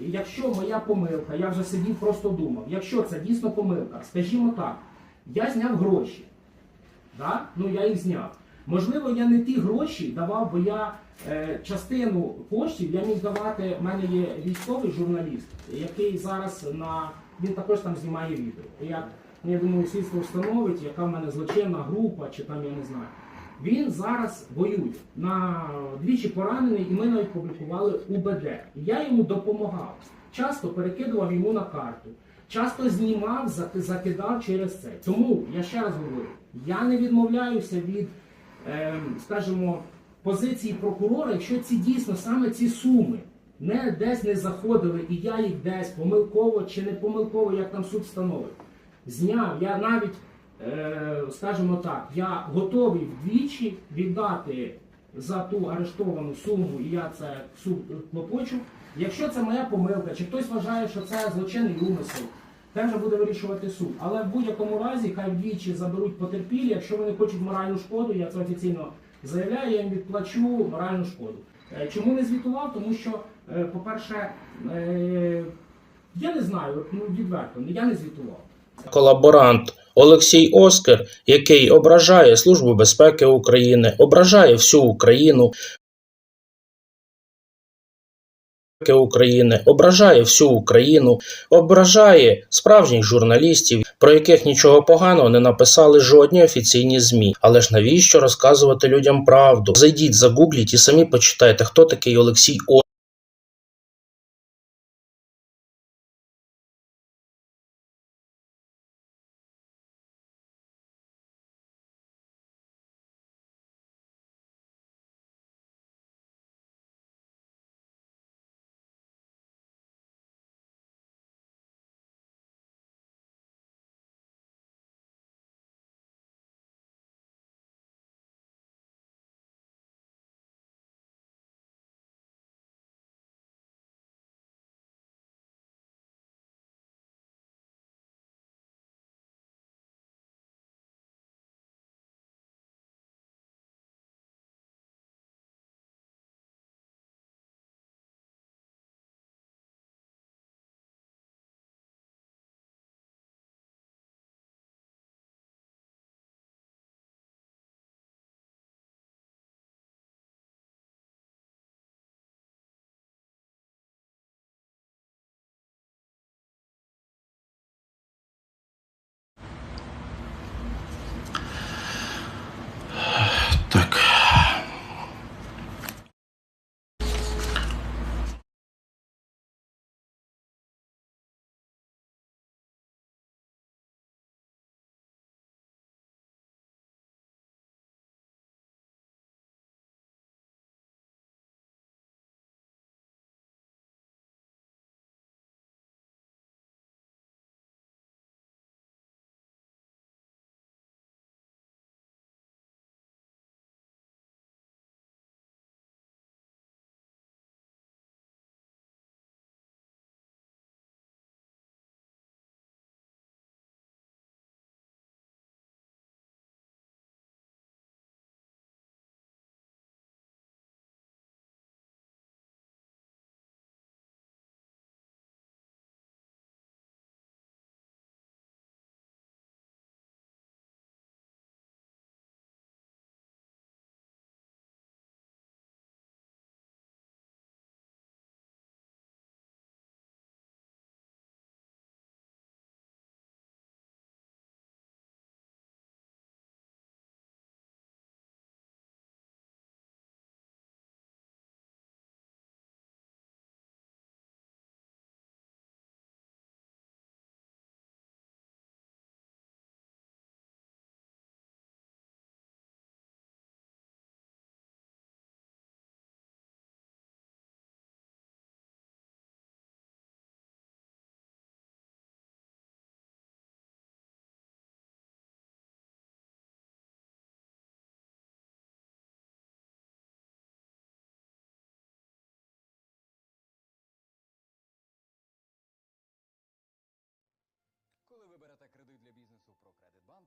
Якщо моя помилка, я вже сидів, просто думав, якщо це дійсно помилка, скажімо так, я зняв гроші. Да? Ну я їх зняв. Можливо, я не ті гроші давав, бо я е, частину коштів я міг давати. У мене є військовий журналіст, який зараз на він також там знімає відео. Я, ну, я думаю, слідство встановить, яка в мене злочинна група, чи там я не знаю. Він зараз воює на двічі поранений, і ми навіть публікували УБД. Я йому допомагав. Часто перекидував йому на карту. Часто знімав, закидав через це. Тому я ще раз говорю: я не відмовляюся від, ем, скажімо, позиції прокурора, якщо ці дійсно саме ці суми не десь не заходили, і я їх десь помилково чи не помилково, як там суд встановить. Зняв, я навіть, скажімо так, я готовий вдвічі віддати за ту арештовану суму, і я це суд клопочу. Якщо це моя помилка, чи хтось вважає, що це злочинний умисел, це вже буде вирішувати суд. Але в будь-якому разі хай вдвічі заберуть потерпілі. Якщо вони хочуть моральну шкоду, я це офіційно заявляю, я їм відплачу моральну шкоду. Е, Чому не звітував? Тому що, е, по-перше, е, я не знаю, ну відверто, я не звітував. колаборант Олексій Оскар, який ображає Службу безпеки України, ображає всю Україну. України ображає всю Україну, ображає справжніх журналістів, про яких нічого поганого не написали жодні офіційні змі. Але ж навіщо розказувати людям правду? Зайдіть, загугліть і самі почитайте, хто такий Олексій Оскар.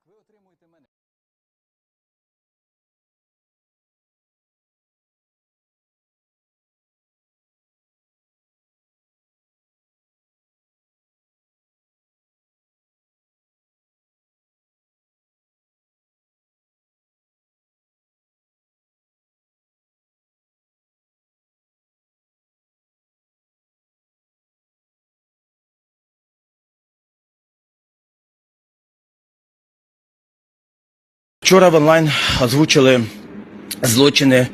Ви отримуєте мене. Вчора в онлайн озвучили злочини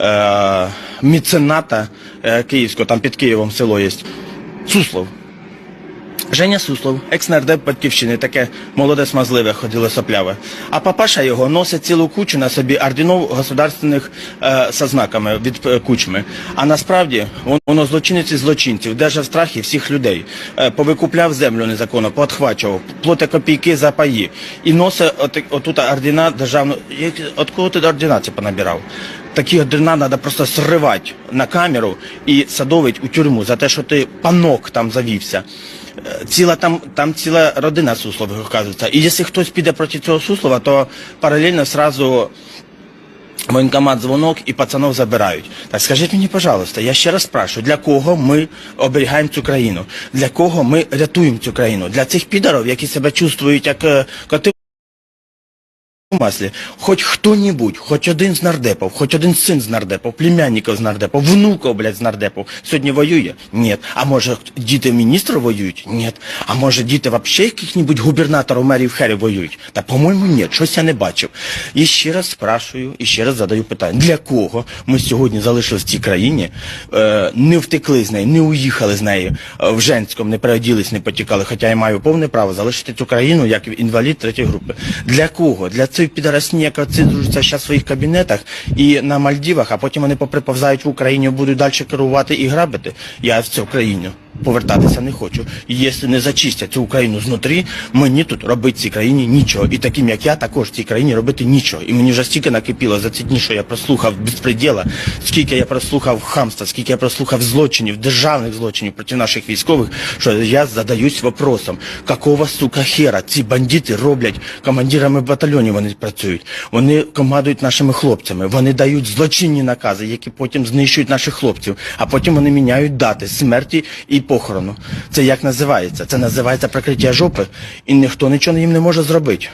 е, міцената е, київського, там під Києвом село є. Суслов. Женя Суслов, екс-нардеп батьківщини, таке молоде смазливе ходило сопляве. А папаша його носить цілу кучу на собі орденов государственних е, со знаками від е, кучми. А насправді воно злочинець і злочинців, держав страхи всіх людей, е, повикупляв землю незаконно, поотхвачував, плоте копійки за паї і носить от, отут ордена державну. От кого ти ордена це понабирав? Такі ордена треба просто сривати на камеру і садовить у тюрму за те, що ти панок там завівся. Ціла там, там ціла родина Суслових, оказується. І якщо хтось піде проти цього Суслова, то паралельно сразу воєнкомат дзвонок і пацанов забирають. Так скажіть мені, пожалуйста, я ще раз спрашиваю, для кого ми оберігаємо цю країну? Для кого ми рятуємо цю країну? Для цих підарів, які себе чувствують як е, коти маслі. Хоч хто-небудь, хоч один з нардепів, хоч один син з нардепів, племянників з нардепів, внуків, блядь, з нардепів, сьогодні воює? Ні. А може діти міністрів воюють? Ні. А може діти вообще яких-небудь губернаторів, мерів, херів воюють? Та, по-моєму, ні, щось я не бачив. І ще раз спрашую, і ще раз задаю питання. Для кого ми сьогодні залишились в цій країні, е, не втекли з неї, не уїхали з неї, е, в Женському, не переоділись, не потікали, хоча я маю повне право залишити цю країну як інвалід третьої групи. Для кого? Для цих підарасні, яка цидруються зараз в своїх кабінетах і на Мальдівах, а потім вони поприповзають в Україні, будуть далі керувати і грабити. Я в цю країну повертатися не хочу. І якщо не зачистять цю Україну знутрі, мені тут робити цій країні нічого. І таким, як я, також цій країні робити нічого. І мені вже стільки накипіло за ці дні, що я прослухав безпреділа, скільки я прослухав хамства, скільки я прослухав злочинів, державних злочинів проти наших військових, що я задаюсь вопросом, какого сука хера ці бандити роблять командирами батальйонів вони працюють. Вони командують нашими хлопцями, вони дають злочинні накази, які потім знищують наших хлопців, а потім вони міняють дати смерті і похорону. Це як називається? Це називається прикриття жопи, і ніхто нічого їм не може зробити.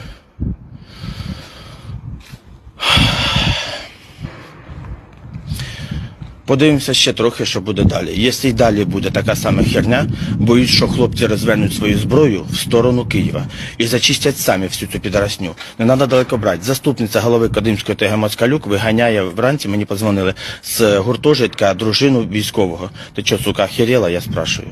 Подивимося ще трохи, що буде далі. Якщо й далі буде така сама херня, боюсь, що хлопці розвернуть свою зброю в сторону Києва і зачистять самі всю цю підрасню. Не треба далеко брати. Заступниця голови Кадимської ТГ Москалюк виганяє вранці, мені подзвонили, з гуртожитка дружину військового. Ти що, сука, охерела, я спрашую.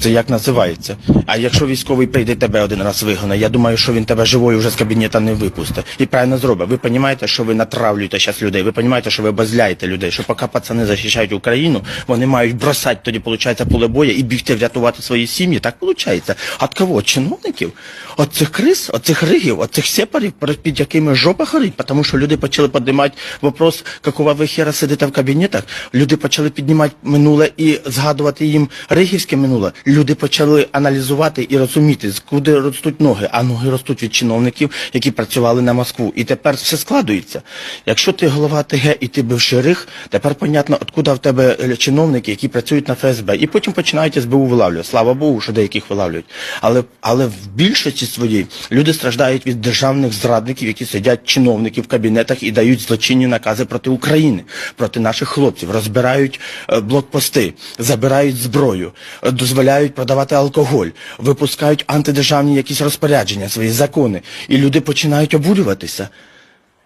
Це як називається? А якщо військовий прийде тебе один раз вигоне, я думаю, що він тебе живою вже з кабінета не випустить. І правильно зробить. Ви розумієте, що ви натравлюєте зараз людей, ви розумієте, що ви базляєте людей, що поки пацани захищають Україну, вони мають бросати тоді, виходить, поле боя і бігти врятувати свої сім'ї. Так виходить. От кого? Чиновників? От цих крис, от цих ригів, от цих сепарів, під якими жопа горить, тому що люди почали піднімати вопрос, какого ви хера сидите в кабінетах. Люди почали піднімати минуле і згадувати їм ригівське минуле. Люди почали аналізувати і розуміти, куди ростуть ноги, а ноги ростуть від чиновників, які працювали на Москву. І тепер все складується. Якщо ти голова ТГ і ти бивший риг, тепер понятно, откуда в тебе чиновники, які працюють на ФСБ. І потім починають СБУ вилавлювати. Слава Богу, що деяких вилавлюють. Але, але в більшості своїй люди страждають від державних зрадників, які сидять чиновники в кабінетах і дають злочинні накази проти України, проти наших хлопців, розбирають е, блокпости, забирають зброю, е, дозволяють продавати алкоголь, випускають антидержавні якісь розпорядження, свої закони. І люди починають обурюватися.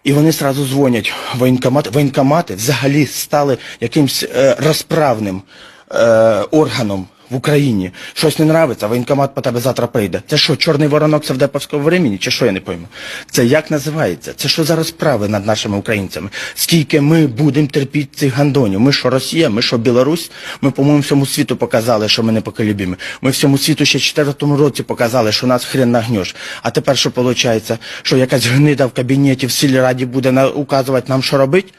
І вони сразу дзвонять воєнкомат. Воєнкомати взагалі стали якимсь е, розправним е, органом в Україні. Щось не нравиться, воєнкомат по тебе завтра прийде. Це що, чорний воронок савдеповського времени? Чи що я не пойму? Це як називається? Це що за розправи над нашими українцями? Скільки ми будемо терпіти цих гандонів? Ми що Росія, ми що Білорусь? Ми, по-моєму, всьому світу показали, що ми не поколюбімі. Ми всьому світу ще в 2004 році показали, що нас хрен нагнеш. А тепер що виходить? Що якась гнида в кабінеті в сільраді буде указувати нам, що робити?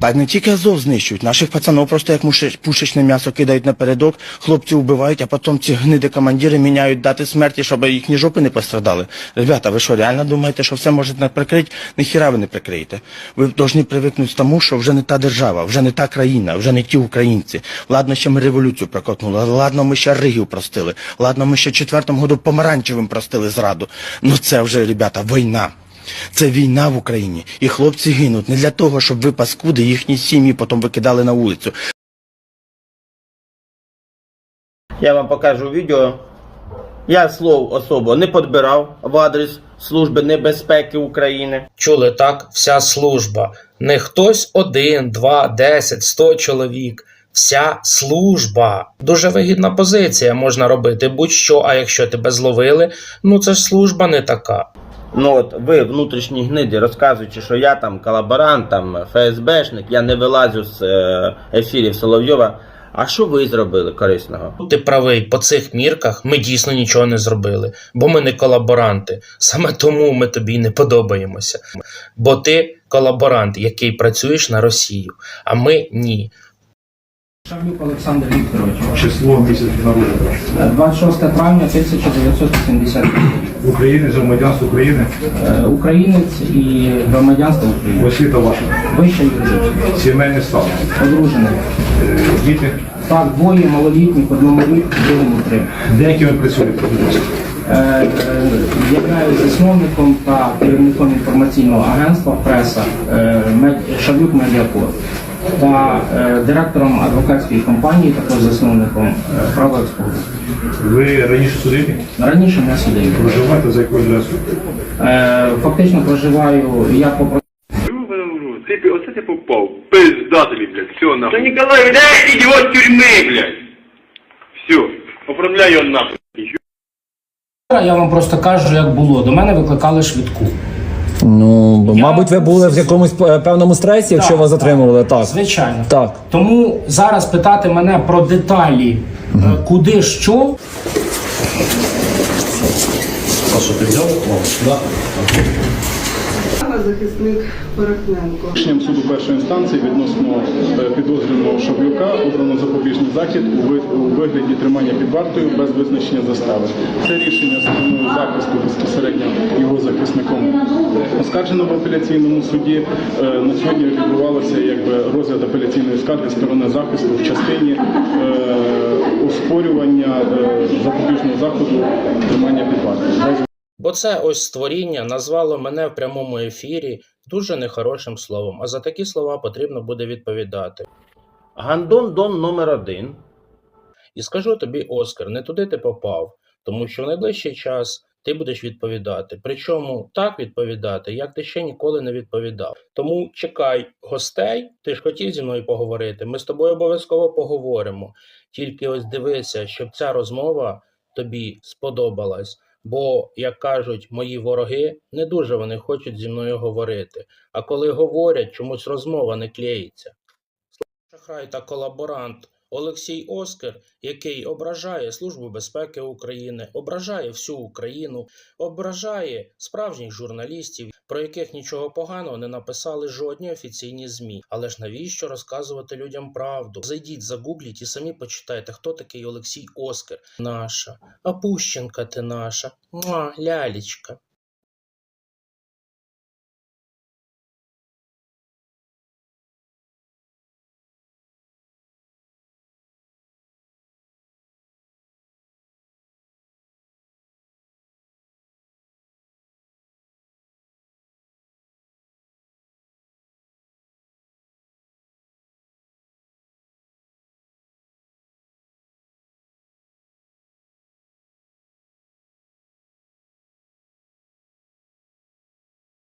Так не тільки Азов знищують, наших пацанів просто як пушечне м'ясо кидають напередок, хлопці вбивають, а потім ці гниди командири міняють дати смерті, щоб їхні жопи не пострадали. Ребята, ви що, реально думаєте, що все можете прикрити? Ніхіра ви не прикриєте. Ви повинні привикнути тому, що вже не та держава, вже не та країна, вже не ті українці. Ладно, ще ми революцію прокотнули, ладно, ми ще Ригів простили, ладно, ми ще в четвертому году помаранчевим простили зраду. Ну це вже, ребята, війна. Це війна в Україні, і хлопці гинуть не для того, щоб ви паскуди їхні сім'ї потім викидали на вулицю. Я вам покажу відео, Я слов особо не підбирав в адрес Служби небезпеки України. Чули так, вся служба. Не хтось один, два, десять, сто чоловік. Вся служба. Дуже вигідна позиція, можна робити будь-що, а якщо тебе зловили, ну це ж служба не така. Ну от ви, внутрішні гниди, розказуючи, що я там колаборант, там ФСБшник, я не вилазю з е, ефірів Соловйова. А що ви зробили корисного? Ти правий, по цих мірках ми дійсно нічого не зробили, бо ми не колаборанти. Саме тому ми тобі й не подобаємося. Бо ти колаборант, який працюєш на Росію, а ми ні. Шавлюк Олександр Вікторович. Число місяць народження. 26 травня 1980 України, громадянство України, Е, Українець і громадянство України. освіта ваша, Вища юридична. сімейний стан, Одружений. Е, діти, Так, двоє малолітніх, одному рік, другому три. деякі ви працюєте, ласка. Е, Являюсь засновником та керівником інформаційного агентства преса Мед- Шавлюк Медіакор та директором адвокатської компанії, також засновником права експорту. Ви раніше судиті? Раніше не судив. Проживаєте за якою адресою? Е, Фактично проживаю я по Ты, оце ти попав. Пизда тобі, блядь, все нахуй. Да Николай, блядь, идиот тюрьмы, блядь. Все, оформляй його нахуй. Я вам просто кажу, як було. До мене викликали швидку. Ну, Я- мабуть, ви були в якомусь е, певному стресі, якщо Так, вас затримували, так. Звичайно. Так. Тому зараз питати мене про деталі, е, куди що. Захисник Порохненко. Рішенням суду першої інстанції відносно е, підозрюваного Шавлюка обрано запобіжний захід у вигляді тримання під вартою без визначення застави. Це рішення стороною захисту безпосередньо його захисником оскаржено в апеляційному суді. Е, На сьогодні відбувалося якби розгляд апеляційної скарги сторони захисту в частині е, оспорювання запобіжного заходу тримання під вартою. Бо це ось створіння назвало мене в прямому ефірі дуже нехорошим словом, а за такі слова потрібно буде відповідати. Гандон Дон номер один. І скажу тобі, Оскар, не туди ти попав, тому що в найближчий час ти будеш відповідати. Причому так відповідати, як ти ще ніколи не відповідав. Тому чекай гостей, ти ж хотів зі мною поговорити. Ми з тобою обов'язково поговоримо. Тільки ось дивися, щоб ця розмова тобі сподобалась. Бо, як кажуть мої вороги, не дуже вони хочуть зі мною говорити. А коли говорять, чомусь розмова не клеїться. Шахрай та колаборант Олексій Оскар, який ображає Службу безпеки України, ображає всю Україну, ображає справжніх журналістів, про яких нічого поганого не написали жодні офіційні ЗМІ. Але ж навіщо розказувати людям правду? Зайдіть, загугліть і самі почитайте, хто такий Олексій Оскар. Наша, Апущенка, ти наша, Муа, лялечка.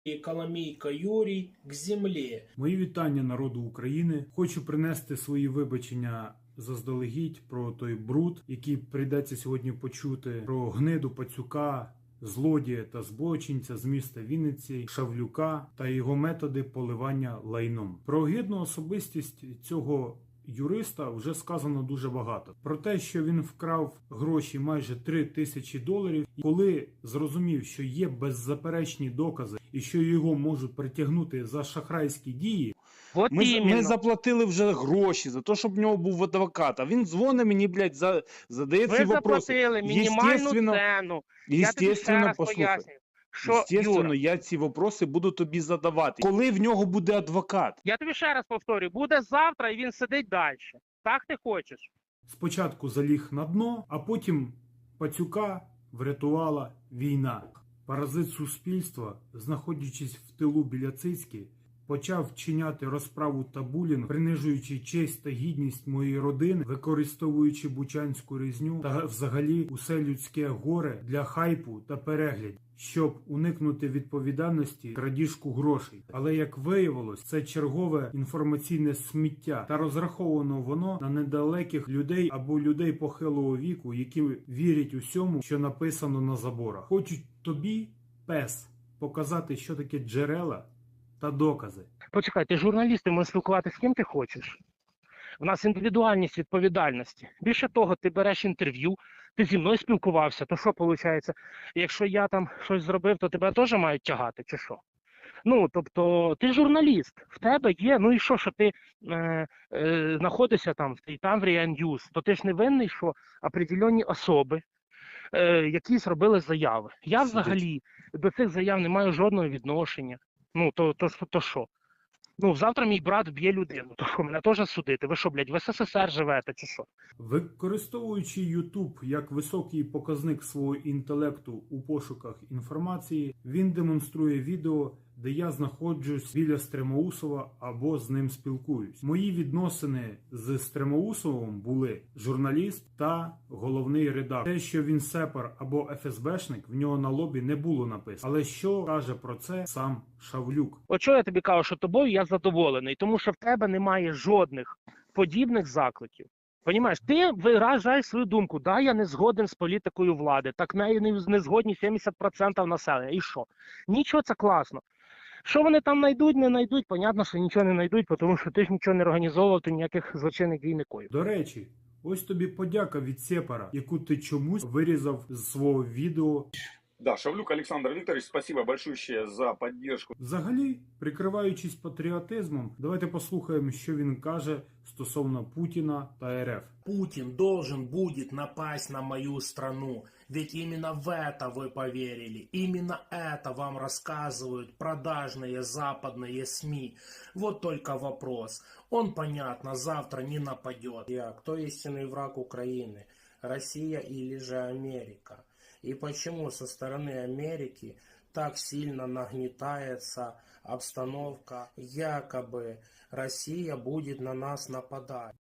І Коломійка Юрій к землі. Мої вітання народу України. Хочу принести свої вибачення заздалегідь про той бруд, який прийдеться сьогодні почути про гниду пацюка. Злодія та злочинця з міста Вінниці Шавлюка та його методи поливання лайном. Про гідну особистість цього юриста вже сказано дуже багато. Про те, що він вкрав гроші майже 3 тисячі доларів, коли зрозумів, що є беззаперечні докази і що його можуть притягнути за шахрайські дії, Вот Ми, ми заплатили вже гроші за те, щоб в нього був адвокат. А він дзвонить мені, блядь, за, задає Ви ці вопроси. заплатили мінімальну Єстественно- ціну. Я тобі ще Естественно, раз послухай. пояснюю, що Естественно, Юра, я ці вопроси буду тобі задавати. Коли в нього буде адвокат? я тобі ще раз повторюю, буде завтра і він сидить далі. Так ти хочеш? спочатку заліг на дно, а потім пацюка врятувала війна. Паразит суспільства, знаходячись в тилу біля цицьки, почав вчиняти розправу та булінг, принижуючи честь та гідність моєї родини, використовуючи бучанську різню та взагалі усе людське горе для хайпу та переглядів. Щоб уникнути відповідальності крадіжку грошей, але як виявилось, це чергове інформаційне сміття, та розраховано воно на недалеких людей або людей похилого віку, які вірять усьому, що написано на заборах. Хочуть тобі, пес, показати, що таке джерела та докази. Почекай, ти журналіст, можеш спілкуватися з ким ти хочеш. У нас індивідуальність відповідальності. Більше того, ти береш інтерв'ю, ти зі мною спілкувався, то що виходить? Якщо я там щось зробив, то тебе теж мають тягати, чи що? Ну, тобто, ти журналіст, в тебе є, ну і що, що ти е, е, знаходишся там, в Таврія Ньюс, то ти ж не винний, що определенні особи, е, якісь робили заяви. Я взагалі до цих заяв не маю жодного відношення. Ну, то, то, то що? Ну, завтра мій брат б'є людину, то що мене теж судити? Ви що, блядь, в СССР живете чи що? Використовуючи YouTube як високий показник свого інтелекту у пошуках інформації, він демонструє відео, де я знаходжусь біля Стремоусова або з ним спілкуюсь. Мої відносини з Стремоусовим були журналіст та головний редактор. Те, що він сепар або ФСБшник, в нього на лобі не було написано. Але що каже про це сам Шавлюк? От я тобі кажу, що тобою я задоволений, тому що в тебе немає жодних подібних закликів. Понімаєш, ти виражаєш свою думку. Да, я не згоден з політикою влади, так нею не, не згодні 70% населення. І що? Нічого це класно. Що вони там знайдуть, не знайдуть, понятно, що нічого не знайдуть, тому що ти ж нічого не організовував, ти ніяких злочинних дій не коїв. До речі, ось тобі подяка від Сепара, яку ти чомусь вирізав з свого відео. Да, Шавлюк Александр Викторович, спасибо большое за поддержку. Взагалі, прикриваючись патріотизмом, давайте послухаємо, що він каже стосовно Путіна та РФ. Путин должен будет напасть на мою страну. Ведь именно в это вы поверили. Именно это вам рассказывают продажные западные СМИ. Вот только вопрос. Он, понятно, завтра не нападет. Я, кто истинный враг Украины? Россия или же Америка? И почему со стороны Америки так сильно нагнетается обстановка, якобы Россия будет на нас нападать?